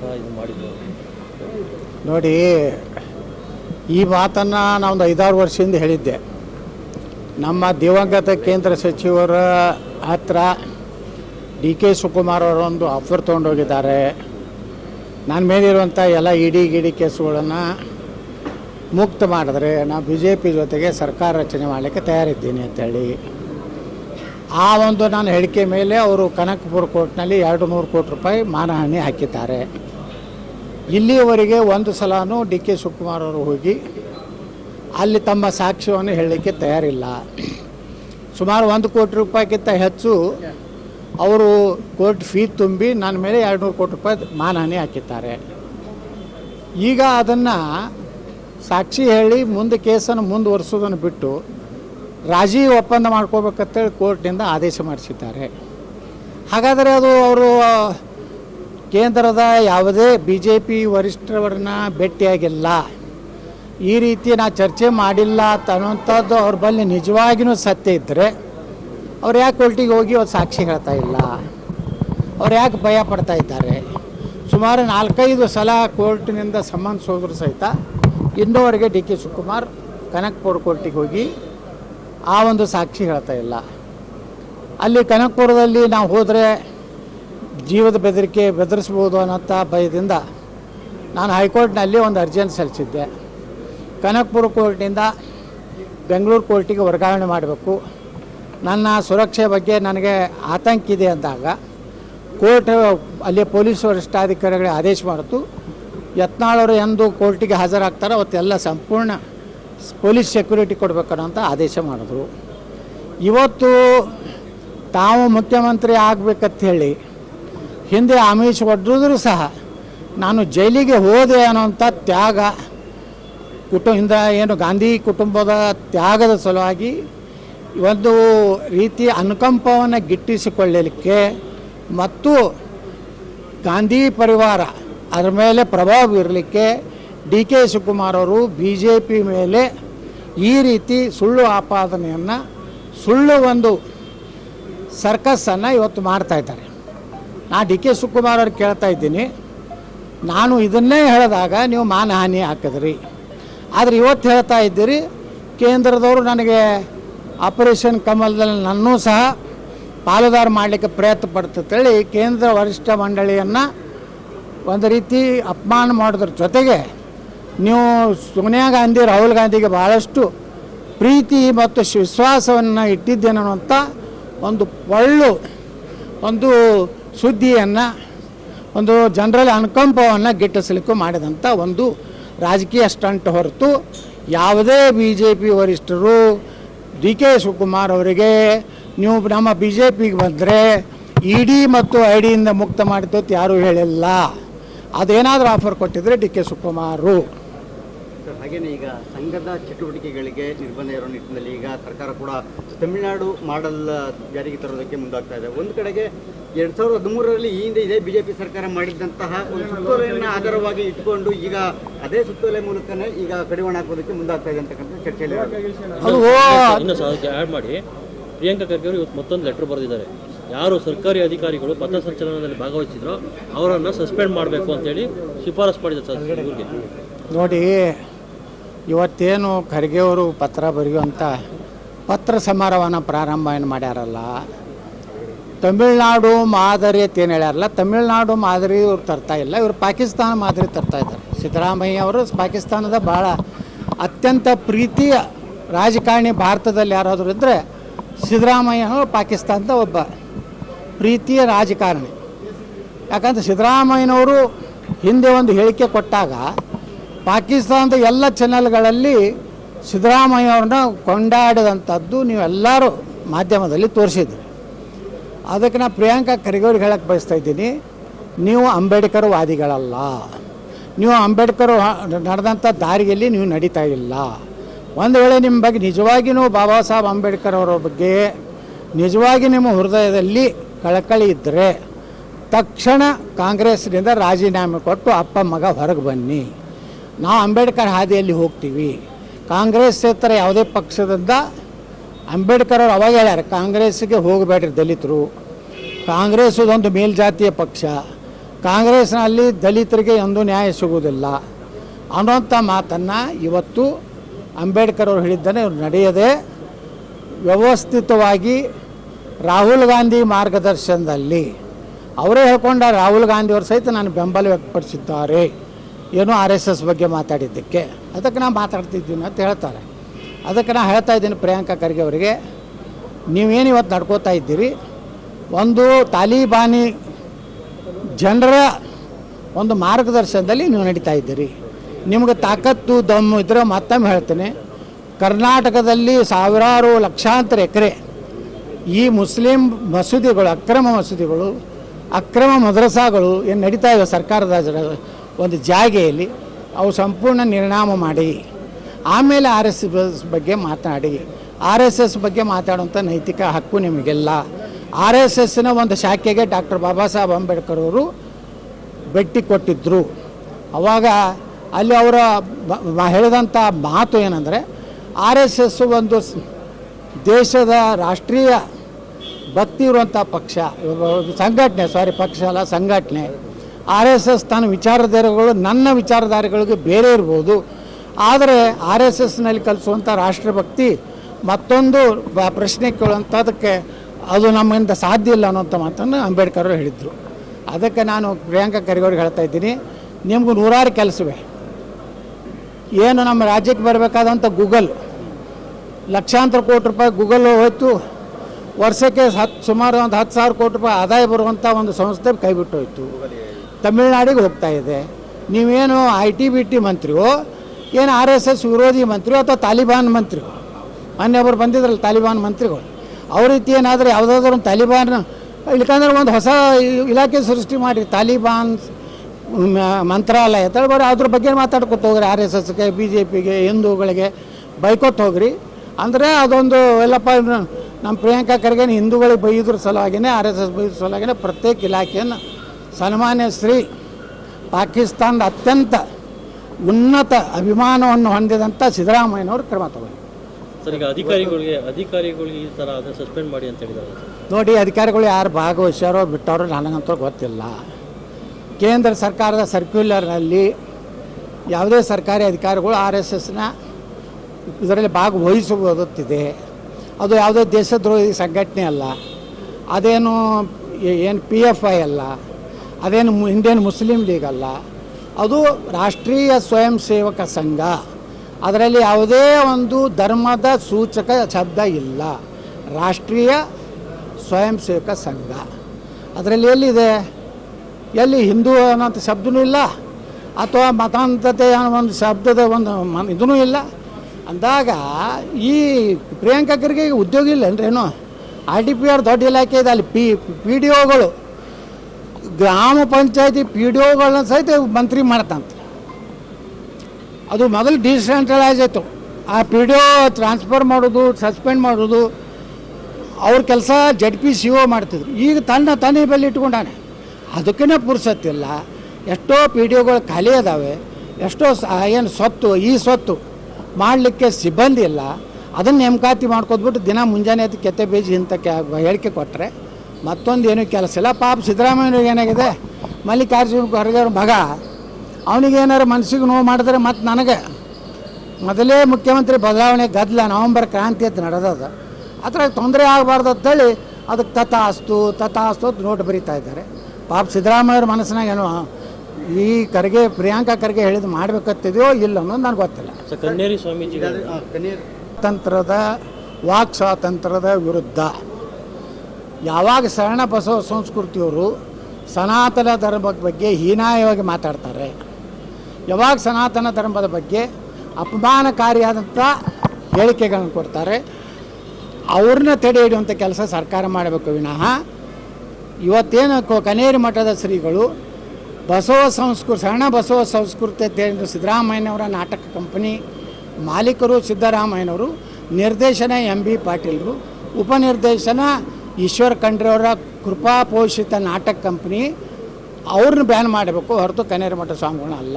ಸಹ ಇದು ಮಾಡಿದ್ರು ನೋಡಿ, ಈ ಮಾತನ್ನು ನಾವೊಂದು ಐದಾರು ವರ್ಷದಿಂದ ಹೇಳಿದ್ದೆ. ನಮ್ಮ ದಿವಂಗತ ಕೇಂದ್ರ ಸಚಿವರ ಹತ್ರ ಡಿ ಕೆ ಶಿವಕುಮಾರ್ ಅವರೊಂದು ಆಫರ್ ತೊಗೊಂಡೋಗಿದ್ದಾರೆ. ನನ್ನ ಮೇಲಿರುವಂಥ ಎಲ್ಲ ಇಡಿ ಗಿಡಿ ಕೇಸುಗಳನ್ನು ಮುಕ್ತ ಮಾಡಿದ್ರೆ ನಾನು ಬಿ ಜೆ ಪಿ ಜೊತೆಗೆ ಸರ್ಕಾರ ರಚನೆ ಮಾಡಲಿಕ್ಕೆ ತಯಾರಿದ್ದೀನಿ ಅಂತೇಳಿ. ಆ ಒಂದು ನಾನು ಹೇಳಿಕೆ ಮೇಲೆ ಅವರು ಕನಕಪುರ ಕೋರ್ಟ್ನಲ್ಲಿ ಎರಡು ನೂರು ಕೋಟಿ ರೂಪಾಯಿ ಮಾನಹಾನಿ ಹಾಕಿದ್ದಾರೆ. ಇಲ್ಲಿಯವರೆಗೆ ಒಂದು ಸಲನೂ ಡಿ ಕೆ ಶಿವಕುಮಾರ್ ಅವರು ಹೋಗಿ ಅಲ್ಲಿ ತಮ್ಮ ಸಾಕ್ಷ್ಯವನ್ನು ಹೇಳಲಿಕ್ಕೆ ತಯಾರಿಲ್ಲ. ಸುಮಾರು ಒಂದು ಕೋಟಿ ರೂಪಾಯಿಗಿಂತ ಹೆಚ್ಚು ಅವರು ಕೋರ್ಟ್ ಫೀ ತುಂಬಿ ನನ್ನ ಮೇಲೆ ಎರಡು ನೂರು ಕೋಟಿ ರೂಪಾಯಿ ಮಾನಹಾನಿ ಹಾಕಿದ್ದಾರೆ. ಈಗ ಅದನ್ನು ಸಾಕ್ಷಿ ಹೇಳಿ ಮುಂದೆ ಕೇಸನ್ನು ಮುಂದುವರಿಸೋದನ್ನು ಬಿಟ್ಟು ರಾಜಿ ಒಪ್ಪಂದ ಮಾಡ್ಕೋಬೇಕಂತೇಳಿ ಕೋರ್ಟ್ನಿಂದ ಆದೇಶ ಮಾಡಿಸಿದ್ದಾರೆ. ಹಾಗಾದರೆ ಅದು ಅವರು ಕೇಂದ್ರದ ಯಾವುದೇ ಬಿ ಜೆ ಪಿ ವರಿಷ್ಠರವ್ರನ್ನ ಭೇಟಿಯಾಗಿಲ್ಲ. ಈ ರೀತಿ ನಾ ಚರ್ಚೆ ಮಾಡಿಲ್ಲ ಅಂತ ಅನ್ನುವಂಥದ್ದು ಅವ್ರ ಬಳಿ ನಿಜವಾಗಿಯೂ ಸತ್ಯ ಇದ್ದರೆ ಅವ್ರು ಯಾಕೆ ಕೋರ್ಟಿಗೆ ಹೋಗಿ ಅವ್ರು ಸಾಕ್ಷಿ ಹೇಳ್ತಾ ಇಲ್ಲ? ಅವ್ರು ಯಾಕೆ ಭಯ ಪಡ್ತಾ ಇದ್ದಾರೆ? ಸುಮಾರು ನಾಲ್ಕೈದು ಸಲ ಕೋರ್ಟಿನಿಂದ ಸಂಬಂಧಿಸೋದ್ರು ಸಹಿತ ಇನ್ನೂವರೆಗೆ ಡಿ ಕೆ ಶಿವಕುಮಾರ್ ಕನಕ್ಪುರ ಕೋರ್ಟಿಗೆ ಹೋಗಿ ಆ ಒಂದು ಸಾಕ್ಷಿ ಹೇಳ್ತಾ ಇಲ್ಲ. ಅಲ್ಲಿ ಕನಕಪುರದಲ್ಲಿ ನಾವು ಹೋದರೆ ಜೀವದ ಬೆದರಿಕೆ ಬೆದರಿಸ್ಬೋದು ಅನ್ನೋಂಥ ಭಯದಿಂದ ನಾನು ಹೈಕೋರ್ಟ್ನಲ್ಲಿ ಒಂದು ಅರ್ಜಿಯನ್ನು ಸಲ್ಲಿಸಿದ್ದೆ. ಕನಕಪುರ ಕೋರ್ಟ್ನಿಂದ ಬೆಂಗಳೂರು ಕೋರ್ಟಿಗೆ ವರ್ಗಾವಣೆ ಮಾಡಬೇಕು. ನನ್ನ ಸುರಕ್ಷೆ ಬಗ್ಗೆ ನನಗೆ ಆತಂಕ ಇದೆ ಅಂದಾಗ ಕೋರ್ಟ್ ಅಲ್ಲಿ ಪೊಲೀಸ್ ವರಿಷ್ಠಾಧಿಕಾರಿಗಳಿಗೆ ಆದೇಶ ಮಾಡಿತು. ಯತ್ನಾಳವರು ಎಂದು ಕೋರ್ಟಿಗೆ ಹಾಜರಾಗ್ತಾರೆ, ಅವತ್ತೆಲ್ಲ ಸಂಪೂರ್ಣ ಪೊಲೀಸ್ ಸೆಕ್ಯೂರಿಟಿ ಕೊಡಬೇಕನ್ನೋಂಥ ಆದೇಶ ಮಾಡಿದ್ರು. ಇವತ್ತು ತಾವು ಮುಖ್ಯಮಂತ್ರಿ ಆಗಬೇಕಂತ ಹೇಳಿ ಹಿಂದೆ ಆಮಿಷ ಒಡ್ಡಿದ್ರು ಸಹ ನಾನು ಜೈಲಿಗೆ ಹೋದೆ ಅನ್ನೋಂಥ ತ್ಯಾಗ ಕುಟುಂಬದಿಂದ ಏನು ಗಾಂಧಿ ಕುಟುಂಬದ ತ್ಯಾಗದ ಸಲುವಾಗಿ ಒಂದು ರೀತಿಯ ಅನುಕಂಪವನ್ನು ಗಿಟ್ಟಿಸಿಕೊಳ್ಳಲಿಕ್ಕೆ ಮತ್ತು ಗಾಂಧಿ ಪರಿವಾರ ಅದರ ಮೇಲೆ ಪ್ರಭಾವ ಬೀರಲಿಕ್ಕೆ ಡಿ ಕೆ ಶಿವಕುಮಾರ್ ಅವರು ಬಿ ಜೆ ಪಿ ಮೇಲೆ ಈ ರೀತಿ ಸುಳ್ಳು ಆಪಾದನೆಯನ್ನು, ಸುಳ್ಳು ಒಂದು ಸರ್ಕಸ್ಸನ್ನು ಇವತ್ತು ಮಾಡ್ತಾ ಇದ್ದಾರೆ. ನಾ ಡಿ ಕೆ ಶಿವಕುಮಾರ್ ಅವ್ರು ಕೇಳ್ತಾ ಇದ್ದೀನಿ, ನಾನು ಇದನ್ನೇ ಹೇಳಿದಾಗ ನೀವು ಮಾನಹಾನಿ ಹಾಕಿದ್ರಿ. ಆದರೆ ಇವತ್ತು ಹೇಳ್ತಾ ಇದ್ದೀರಿ, ಕೇಂದ್ರದವರು ನನಗೆ ಆಪರೇಷನ್ ಕಮಲದಲ್ಲಿ ನನ್ನೂ ಸಹ ಪಾಲುದಾರ ಮಾಡಲಿಕ್ಕೆ ಪ್ರಯತ್ನ ಪಡ್ತೇಳಿ ಕೇಂದ್ರ ವರಿಷ್ಠ ಮಂಡಳಿಯನ್ನು ಒಂದು ರೀತಿ ಅಪಮಾನ ಮಾಡೋದ್ರ ಜೊತೆಗೆ ನೀವು ಸೋನಿಯಾ ಗಾಂಧಿ, ರಾಹುಲ್ ಗಾಂಧಿಗೆ ಭಾಳಷ್ಟು ಪ್ರೀತಿ ಮತ್ತು ವಿಶ್ವಾಸವನ್ನು ಇಟ್ಟಿದ್ದೇನನ್ನುವಂಥ ಒಂದು ಒಳ್ಳು ಒಂದು ಸುದ್ದಿಯನ್ನು, ಒಂದು ಜನರಲ್ ಅನುಕಂಪವನ್ನು ಗಿಟ್ಟಿಸಲಿಕ್ಕೂ ಮಾಡಿದಂಥ ಒಂದು ರಾಜಕೀಯ ಸ್ಟಂಟ್ ಹೊರತು ಯಾವುದೇ ಬಿ ಜೆ ಪಿ ವರಿಷ್ಠರು ಡಿ ಕೆ ಶಿವಕುಮಾರ್ ಅವರಿಗೆ ನೀವು ನಮ್ಮ ಬಿ ಜೆ ಪಿಗೆ ಬಂದರೆ ಇ ಡಿ ಮತ್ತು ಐ ಡಿಯಿಂದ ಮುಕ್ತ ಮಾಡಿದ್ದು ಅಂತ ಯಾರೂ ಹೇಳಿಲ್ಲ. ಅದೇನಾದರೂ ಆಫರ್ ಕೊಟ್ಟಿದ್ರೆ ಡಿ ಕೆ ಶಿವಕುಮಾರು. ಹಾಗೇನೆ ಈಗ ಸಂಘದ ಚಟುವಟಿಕೆಗಳಿಗೆ ನಿರ್ಬಂಧ ಇರೋ ನಿಟ್ಟಿನಲ್ಲಿ ಈಗ ಸರ್ಕಾರ ಕೂಡ ತಮಿಳುನಾಡು ಮಾಡಲ್ ಜಾರಿಗೆ ತರೋದಕ್ಕೆ ಮುಂದಾಗ್ತಾ ಇದೆ. ಒಂದು ಕಡೆಗೆ ಎರಡ್ ಸಾವಿರದ ಹದಿಮೂರರಲ್ಲಿ ಈ ಹಿಂದೆ ಇದೇ ಬಿಜೆಪಿ ಸರ್ಕಾರ ಮಾಡಿದಂತಹ ಒಂದು ಸುತ್ತೋಲೆಯನ್ನು ಆಧಾರವಾಗಿ ಇಟ್ಕೊಂಡು ಈಗ ಅದೇ ಸುತ್ತೋಲೆ ಮೂಲಕನೇ ಈಗ ಕಡಿವಾಣ ಹಾಕೋದಕ್ಕೆ ಮುಂದಾಗ್ತಾ ಇದೆ ಅಂತಕ್ಕಂಥ ಚರ್ಚೆಯಲ್ಲಿ ಆ್ಯಡ್ ಮಾಡಿ ಪ್ರಿಯಾಂಕಾ ಖರ್ಗೆ ಅವರು ಇವತ್ತು ಮತ್ತೊಂದು ಲೆಟರ್ ಬರೆದಿದ್ದಾರೆ. ಯಾರು ಸರ್ಕಾರಿ ಅಧಿಕಾರಿಗಳು ಪಥಸಂಚಲನದಲ್ಲಿ ಭಾಗವಹಿಸಿದ್ರೋ ಅವರನ್ನು ಸಸ್ಪೆಂಡ್ ಮಾಡಬೇಕು ಅಂತೇಳಿ ಶಿಫಾರಸು ಮಾಡಿದ್ದಾರೆ ಸರ್ ಇವ್ರಿಗೆ. ನೋಡಿ ಇವತ್ತೇನು ಖರ್ಗೆ ಅವರು ಪತ್ರ ಬರೆಯುವಂಥ ಪತ್ರ ಸಮಾರೋಹನ ಪ್ರಾರಂಭ ಏನು ಮಾಡ್ಯಾರಲ್ಲ? ತಮಿಳ್ನಾಡು ಮಾದರಿ ಅಂತ ಏನು ಹೇಳ್ಯಾರಲ್ಲ? ತಮಿಳ್ನಾಡು ಮಾದರಿ ಇವ್ರು ತರ್ತಾ ಇಲ್ಲ. ಇವರು ಪಾಕಿಸ್ತಾನ ಮಾದರಿ ತರ್ತಾ ಇದ್ದಾರೆ. ಸಿದ್ದರಾಮಯ್ಯ ಅವರು ಪಾಕಿಸ್ತಾನದ ಭಾಳ ಅತ್ಯಂತ ಪ್ರೀತಿಯ ರಾಜಕಾರಣಿ ಭಾರತದಲ್ಲಿ ಯಾರಾದರೂ ಇದ್ದರೆ ಸಿದ್ದರಾಮಯ್ಯ ಪಾಕಿಸ್ತಾನದ ಒಬ್ಬ ಪ್ರೀತಿಯ ರಾಜಕಾರಣಿ. ಯಾಕಂದ್ರೆ ಸಿದ್ದರಾಮಯ್ಯನವರು ಹಿಂದೆ ಒಂದು ಹೇಳಿಕೆ ಕೊಟ್ಟಾಗ ಪಾಕಿಸ್ತಾನದ ಎಲ್ಲ ಚಾನೆಲ್ಗಳಲ್ಲಿ ಸಿದ್ದರಾಮಯ್ಯ ಅವ್ರನ್ನ ಕೊಂಡಾಡಿದಂಥದ್ದು ನೀವೆಲ್ಲರೂ ಮಾಧ್ಯಮದಲ್ಲಿ ತೋರಿಸಿದ್ರಿ ಅದಕ್ಕೆ ನಾನು ಪ್ರಿಯಾಂಕಾ ಖರ್ಗೆ ಅವ್ರಿಗೆ ಹೇಳಕ್ಕೆ ಬಯಸ್ತಾ ಇದ್ದೀನಿ, ನೀವು ಅಂಬೇಡ್ಕರ್ ವಾದಿಗಳಲ್ಲ. ನೀವು ಅಂಬೇಡ್ಕರ್ ನಡೆದಂಥ ದಾರಿಯಲ್ಲಿ ನೀವು ನಡೀತಾ ಇಲ್ಲ. ಒಂದು ವೇಳೆ ನಿಮ್ಮ ಬಗ್ಗೆ ನಿಜವಾಗಿಯೂ ಬಾಬಾ ಸಾಹೇಬ್ ಅಂಬೇಡ್ಕರ್ ಅವರ ಬಗ್ಗೆ ನಿಜವಾಗಿ ನಿಮ್ಮ ಹೃದಯದಲ್ಲಿ ಕಳಕಳಿ ಇದ್ದರೆ ತಕ್ಷಣ ಕಾಂಗ್ರೆಸ್ನಿಂದ ರಾಜೀನಾಮೆ ಕೊಟ್ಟು ಅಪ್ಪ ಮಗ ಹೊರಗೆ ಬನ್ನಿ. ನಾವು ಅಂಬೇಡ್ಕರ್ ಹಾದಿಯಲ್ಲಿ ಹೋಗ್ತೀವಿ. ಕಾಂಗ್ರೆಸ್ ಹತ್ರ ಯಾವುದೇ ಪಕ್ಷದಿಂದ ಅಂಬೇಡ್ಕರ್ ಅವರು ಅವಾಗ ಹೇಳ್ಯಾರ ಕಾಂಗ್ರೆಸ್ಗೆ ಹೋಗಬೇಡ್ರಿ ದಲಿತರು. ಕಾಂಗ್ರೆಸ್ ಒಂದು ಮೇಲ್ಜಾತಿಯ ಪಕ್ಷ. ಕಾಂಗ್ರೆಸ್ನಲ್ಲಿ ದಲಿತರಿಗೆ ಎಂದೂ ನ್ಯಾಯ ಸಿಗುವುದಿಲ್ಲ. ಅನ್ನೋಂಥ ಮಾತನ್ನು ಇವತ್ತು ಅಂಬೇಡ್ಕರ್ ಅವರು ಹೇಳಿದ್ದಾನೆ ಇವ್ರು ನಡೆಯದೆ, ವ್ಯವಸ್ಥಿತವಾಗಿ ರಾಹುಲ್ ಗಾಂಧಿ ಮಾರ್ಗದರ್ಶನದಲ್ಲಿ. ಅವರೇ ಹೇಳ್ಕೊಂಡ ರಾಹುಲ್ ಗಾಂಧಿಯವರು ಸಹಿತ ನಾನು ಬೆಂಬಲ ವ್ಯಕ್ತಪಡಿಸಿದ್ದಾರೆ. ಏನೋ ಆರ್ ಎಸ್ ಎಸ್ ಬಗ್ಗೆ ಮಾತಾಡಿದ್ದಕ್ಕೆ. ಅದಕ್ಕೆ ನಾನು ಮಾತಾಡ್ತಿದ್ದೀನಿ ಅಂತ ಹೇಳ್ತಾರೆ. ಅದಕ್ಕೆ ನಾನು ಹೇಳ್ತಾ ಇದ್ದೀನಿ ಪ್ರಿಯಾಂಕಾ ಖರ್ಗೆ ಅವರಿಗೆ, ನೀವೇನು ಇವತ್ತು ನಡ್ಕೋತಾ ಇದ್ದೀರಿ? ಒಂದು ತಾಲಿಬಾನಿ ಜನರ ಒಂದು ಮಾರ್ಗದರ್ಶನದಲ್ಲಿ ನೀವು ನಡೀತಾ ಇದ್ದೀರಿ. ನಿಮಗೆ ತಾಕತ್ತು, ದಮ್ಮು ಇದ್ದರೆ ಮತ್ತೊಮ್ಮೆ ಹೇಳ್ತೀನಿ. ಕರ್ನಾಟಕದಲ್ಲಿ ಸಾವಿರಾರು ಲಕ್ಷಾಂತರ ಎಕರೆ ಈ ಮುಸ್ಲಿಂ ಮಸೂದಿಗಳು, ಅಕ್ರಮ ಮಸೂದಿಗಳು, ಅಕ್ರಮ ಮದ್ರಸಾಗಳು ಏನು ನಡೀತಾ ಇದೆ ಸರ್ಕಾರದ ಒಂದು ಜಾಗೆಯಲ್ಲಿ ಅವು ಸಂಪೂರ್ಣ ನಿರ್ಣಾಮ ಮಾಡಿ. ಆಮೇಲೆ ಆರ್ ಎಸ್ ಎಸ್ ಬಗ್ಗೆ ಮಾತನಾಡಿ ಆರ್ ಎಸ್ ಎಸ್ ಬಗ್ಗೆ ಮಾತಾಡುವಂಥ ನೈತಿಕ ಹಕ್ಕು ನಿಮಗೆಲ್ಲ. ಆರ್ ಎಸ್ ಎಸ್ನ ಒಂದು ಶಾಖೆಗೆ ಡಾಕ್ಟರ್ ಬಾಬಾ ಸಾಹೇಬ್ ಅಂಬೇಡ್ಕರ್ ಅವರು ಭೇಟಿ ಕೊಟ್ಟಿದ್ದರು ಅವಾಗ ಅಲ್ಲಿ ಅವರ ಹೇಳಿದಂಥ ಮಾತು ಏನಂದರೆ, ಆರ್ ಎಸ್ ಎಸ್ ಒಂದು ದೇಶದ ರಾಷ್ಟ್ರೀಯ ಭಕ್ತಿ ಇರುವಂಥ ಪಕ್ಷ, ಸಂಘಟನೆ ಸಾರಿ ಪಕ್ಷ ಅಲ್ಲ, ಸಂಘಟನೆ. ಆರ್ ಎಸ್ ಎಸ್ ತನ್ನ ವಿಚಾರಧಾರೆಗಳು, ನನ್ನ ವಿಚಾರಧಾರೆಗಳಿಗೆ ಬೇರೆ ಇರ್ಬೋದು. ಆದರೆ ಆರ್ ಎಸ್ ಎಸ್ನಲ್ಲಿ ಕಲಿಸುವಂಥ ರಾಷ್ಟ್ರಭಕ್ತಿ ಮತ್ತೊಂದು ಬ, ಪ್ರಶ್ನೆ ಕೇಳುವಂಥದಕ್ಕೆ ಅದು ನಮ್ಮಿಂದ ಸಾಧ್ಯ ಇಲ್ಲ ಅನ್ನೋಂಥ ಮಾತನ್ನು ಅಂಬೇಡ್ಕರ್ ಅವರು ಹೇಳಿದರು. ಅದಕ್ಕೆ ನಾನು ಪ್ರಿಯಾಂಕಾ ಖರ್ಗೆ ಹೇಳ್ತಾ ಇದ್ದೀನಿ, ನಿಮಗೂ ನೂರಾರು ಕೆಲಸವೇ. ಏನು ನಮ್ಮ ರಾಜ್ಯಕ್ಕೆ ಬರಬೇಕಾದಂಥ ಗೂಗಲ್, ಲಕ್ಷಾಂತರ ಕೋಟಿ ರೂಪಾಯಿ ಗೂಗಲ್ ಹೋಯ್ತು, ವರ್ಷಕ್ಕೆ ಹತ್ತು ಸುಮಾರು ಒಂದು ಹತ್ತು ಸಾವಿರ ಕೋಟಿ ರೂಪಾಯಿ ಆದಾಯ ಬರುವಂಥ ಒಂದು ಸಂಸ್ಥೆ ಕೈಬಿಟ್ಟು ಹೋಯ್ತು. ತಮಿಳ್ನಾಡಿಗೆ ಹೋಗ್ತಾ ಇದೆ. ನೀವೇನು ಐ ಟಿ ಬಿ ಟಿ ಮಂತ್ರಿಯೋ, ಏನು ಆರ್ ಎಸ್ ಎಸ್ ವಿರೋಧಿ ಮಂತ್ರಿಯೋ ಅಥವಾ ತಾಲಿಬಾನ್ ಮಂತ್ರಿಯೋ, ಮೊನ್ನೆ ಒಬ್ಬರು ಬಂದಿದ್ರಲ್ಲ ತಾಲಿಬಾನ್ ಮಂತ್ರಿಗಳು, ಅವ್ರ ರೀತಿ ಏನಾದರೂ ಯಾವುದಾದ್ರೂ ಒಂದು ತಾಲಿಬಾನ್ ಇಲ್ಕಂದ್ರೆ ಒಂದು ಹೊಸ ಇಲಾಖೆ ಸೃಷ್ಟಿ ಮಾಡಿ, ತಾಲಿಬಾನ್ ಮಂತ್ರಾಲಯ ತಳಬಾರ ಅದ್ರ ಬಗ್ಗೆ ಮಾತಾಡ್ಕೊತ ಹೋಗ್ರಿ ಆರ್ ಎಸ್ ಎಸ್ಗೆ ಬಿ ಜೆ ಪಿಗೆ ಹಿಂದೂಗಳಿಗೆ ಬೈಕೊತ್ ಹೋಗ್ರಿ. ಅಂದರೆ ಅದೊಂದು ಎಲ್ಲಪ್ಪ, ನಮ್ಮ ಪ್ರಿಯಾಂಕಾ ಖರ್ಗೆ ಹಿಂದೂಗಳಿಗೆ ಬೈಯೋದ್ರ ಸಲುವಾಗಿಯೇ ಆರ್ ಎಸ್ ಎಸ್ ಬೈಯೋದ್ರ ಸಲುವಾಗಿಯೇ ಪ್ರತ್ಯೇಕ ಇಲಾಖೆಯನ್ನು ಸನ್ಮಾನ್ಯ ಶ್ರೀ ಪಾಕಿಸ್ತಾನದ ಅತ್ಯಂತ ಉನ್ನತ ಅಭಿಮಾನವನ್ನು ಹೊಂದಿದಂಥ ಸಿದ್ದರಾಮಯ್ಯನವರು ಕ್ರಮ ತಗೊಂಡು ಸರ್ ಈಗ ಅಧಿಕಾರಿಗಳಿಗೆ ಅಧಿಕಾರಿಗಳಿಗೆ ಈ ಥರ ಅದನ್ನು ಸಸ್ಪೆಂಡ್ ಮಾಡಿ ಅಂತ ಹೇಳಿದ್ದಾರೆ. ನೋಡಿ ಅಧಿಕಾರಿಗಳು ಯಾರು ಭಾಗವಹಿಸ್ಯಾರೋ ಬಿಟ್ಟವರೋ ನನಗಂತೂ ಗೊತ್ತಿಲ್ಲ. ಕೇಂದ್ರ ಸರ್ಕಾರದ ಸರ್ಕ್ಯುಲರ್ನಲ್ಲಿ ಯಾವುದೇ ಸರ್ಕಾರಿ ಅಧಿಕಾರಿಗಳು ಆರ್ ಎಸ್ ಎಸ್ನ ಇದರಲ್ಲಿ ಭಾಗವಹಿಸುವುದುತ್ತಿದೆ. ಅದು ಯಾವುದೇ ದೇಶದ್ರೋಹಿ ಸಂಘಟನೆ ಅಲ್ಲ. ಅದೇನು ಏನು ಪಿ ಎಫ್ ಐ ಅಲ್ಲ. ಅದೇನು ಇಂಡಿಯನ್ ಮುಸ್ಲಿಂ ಲೀಗ್ ಅಲ್ಲ, ಅದು ರಾಷ್ಟ್ರೀಯ ಸ್ವಯಂ ಸೇವಕ ಸಂಘ. ಅದರಲ್ಲಿ ಯಾವುದೇ ಒಂದು ಧರ್ಮದ ಸೂಚಕ ಶಬ್ದ ಇಲ್ಲ. ರಾಷ್ಟ್ರೀಯ ಸ್ವಯಂ ಸೇವಕ ಸಂಘ. ಅದರಲ್ಲಿ ಎಲ್ಲಿದೆ? ಎಲ್ಲಿ ಹಿಂದೂ ಅನ್ನೋಂಥ ಶಬ್ದನೂ ಇಲ್ಲ, ಅಥವಾ ಮತಾಂತತೆ ಅನ್ನೋ ಒಂದು ಶಬ್ದದ ಒಂದು ಇದೂ ಇಲ್ಲ. ಅಂದಾಗ ಈ ಪ್ರಿಯಾಂಕಾ ಖರ್ಗೆ ಉದ್ಯೋಗ ಇಲ್ಲ ಏನು ಆರ್ ಡಿ ಪಿ ಆರ್ ದೊಡ್ಡ ಇಲಾಖೆ ಇದೆ, ಅಲ್ಲಿ ಪಿ ಪಿ ಡಿ ಒಗಳು. ಗ್ರಾಮ ಪಂಚಾಯತಿ ಪಿ ಡಿ ಒಗಳನ್ನ ಸಹಿತ ಮಂತ್ರಿ ಮಾಡ್ತಂತ ಅದು ಮೊದಲು ಡಿಸೆಂಟ್ರಲೈಸ್ ಆಯಿತು. ಆ ಪಿ ಡಿ ಒ ಟ್ರಾನ್ಸ್ಫರ್ ಮಾಡೋದು ಸಸ್ಪೆಂಡ್ ಮಾಡೋದು, ಅವ್ರ ಕೆಲಸ ಜಡ್ ಪಿ ಸಿ ಒ ಮಾಡ್ತಿದ್ರು. ಈಗ ತನ್ನ ತನ್ನ ಬೆಲೆ ಇಟ್ಕೊಂಡಾನೆ. ಅದಕ್ಕೇ ಪುರ್ಸತ್ತಿಲ್ಲ ಎಷ್ಟೋ ಪಿ ಡಿ ಒಗಳು ಖಾಲಿ ಅದಾವೆ. ಎಷ್ಟೋ ಏನು ಸ್ವತ್ತು ಈ ಸ್ವತ್ತು ಮಾಡಲಿಕ್ಕೆ ಸಿಬ್ಬಂದಿ ಇಲ್ಲ. ಅದನ್ನು ನೇಮಕಾತಿ ಮಾಡ್ಕೋದ್ಬಿಟ್ಟು ದಿನ ಮುಂಜಾನೆ ಅದು ಕೆತ್ತೆ ಬೇಜಿ ಇಂಥ ಹೇಳಿಕೆ ಕೊಟ್ಟರೆ ಮತ್ತೊಂದು ಏನೂ ಕೆಲಸ ಇಲ್ಲ. ಪಾಪ ಸಿದ್ದರಾಮಯ್ಯವ್ರಿಗೆ ಏನಾಗಿದೆ? ಮಲ್ಲಿಕಾರ್ಜುನ ಖರ್ಗೆ ಅವ್ರ ಮಗ. ಅವನಿಗೆ ಏನಾರು ಮನಸ್ಸಿಗೆ ನೋವು ಮಾಡಿದ್ರೆ ಮತ್ತು ನನಗೆ. ಮೊದಲೇ ಮುಖ್ಯಮಂತ್ರಿ ಬದಲಾವಣೆ ಗದ್ದಲ ನವಂಬರ್ ಕ್ರಾಂತಿ ಅಂತ ನಡೆದದ ಅದ್ರಾಗ ತೊಂದರೆ ಆಗಬಾರ್ದು ಅಂತೇಳಿ ಅದಕ್ಕೆ ತಥಾಸ್ತು ತಥಾಸ್ತು ಅಂತ ನೋಟ್ ಬರೀತಾ ಇದ್ದಾರೆ. ಪಾಪ ಸಿದ್ದರಾಮಯ್ಯವ್ರ ಮನಸ್ಸಿನಾಗ ಏನೋ ಈ ಖರ್ಗೆ ಪ್ರಿಯಾಂಕಾ ಖರ್ಗೆ ಹೇಳಿದ್ದು ಮಾಡ್ಬೇಕತ್ತಿದೆಯೋ ಇಲ್ಲ ಅನ್ನೋದು ನನಗೆ ಗೊತ್ತಿಲ್ಲ. ಸರ್ ಕನ್ನೇರಿ ಸ್ವಾಮೀಜಿಗಳು. ಆ, ಕನ್ಯಾ ಸ್ವಾತಂತ್ರ್ಯದ ವಾಕ್ ಸ್ವಾತಂತ್ರ್ಯದ ವಿರುದ್ಧ. ಯಾವಾಗ ಶರಣ ಬಸವ ಸಂಸ್ಕೃತಿಯವರು ಸನಾತನ ಧರ್ಮದ ಬಗ್ಗೆ ಹೀನಾಯವಾಗಿ ಮಾತಾಡ್ತಾರೆ. ಯಾವಾಗ ಸನಾತನ ಧರ್ಮದ ಬಗ್ಗೆ ಅಪಮಾನಕಾರಿಯಾದಂಥ ಹೇಳಿಕೆಗಳನ್ನು ಕೊಡ್ತಾರೆ. ಅವ್ರನ್ನ ತಡೆ ಹಿಡಿಯುವಂಥ ಕೆಲಸ ಸರ್ಕಾರ ಮಾಡಬೇಕು ವಿನಃ. ಇವತ್ತೇನು ಕನೇರಿ ಮಠದ ಶ್ರೀಗಳು ಬಸವ ಸಂಸ್ಕೃತಿ ಶರಣ ಬಸವ ಸಂಸ್ಕೃತಿ ಅಂತ ಸಿದ್ದರಾಮಯ್ಯನವರ ನಾಟಕ ಕಂಪನಿ ಮಾಲೀಕರು ಸಿದ್ದರಾಮಯ್ಯನವರು ನಿರ್ದೇಶನ ಎಂ ಬಿ ಪಾಟೀಲ್ರು, ಉಪನಿರ್ದೇಶನ ಈಶ್ವರ್ ಖಂಡ್ರೆಯವರ ಕೃಪಾಪೋಷಿತ ನಾಟಕ ಕಂಪ್ನಿ ಅವ್ರನ್ನ ಬ್ಯಾನ್ ಮಾಡಬೇಕು ಹೊರತು ಕನ್ನೇರಮಠ ಮಠ ಸ್ವಾಮಿಗಳನ್ನ ಅಲ್ಲ.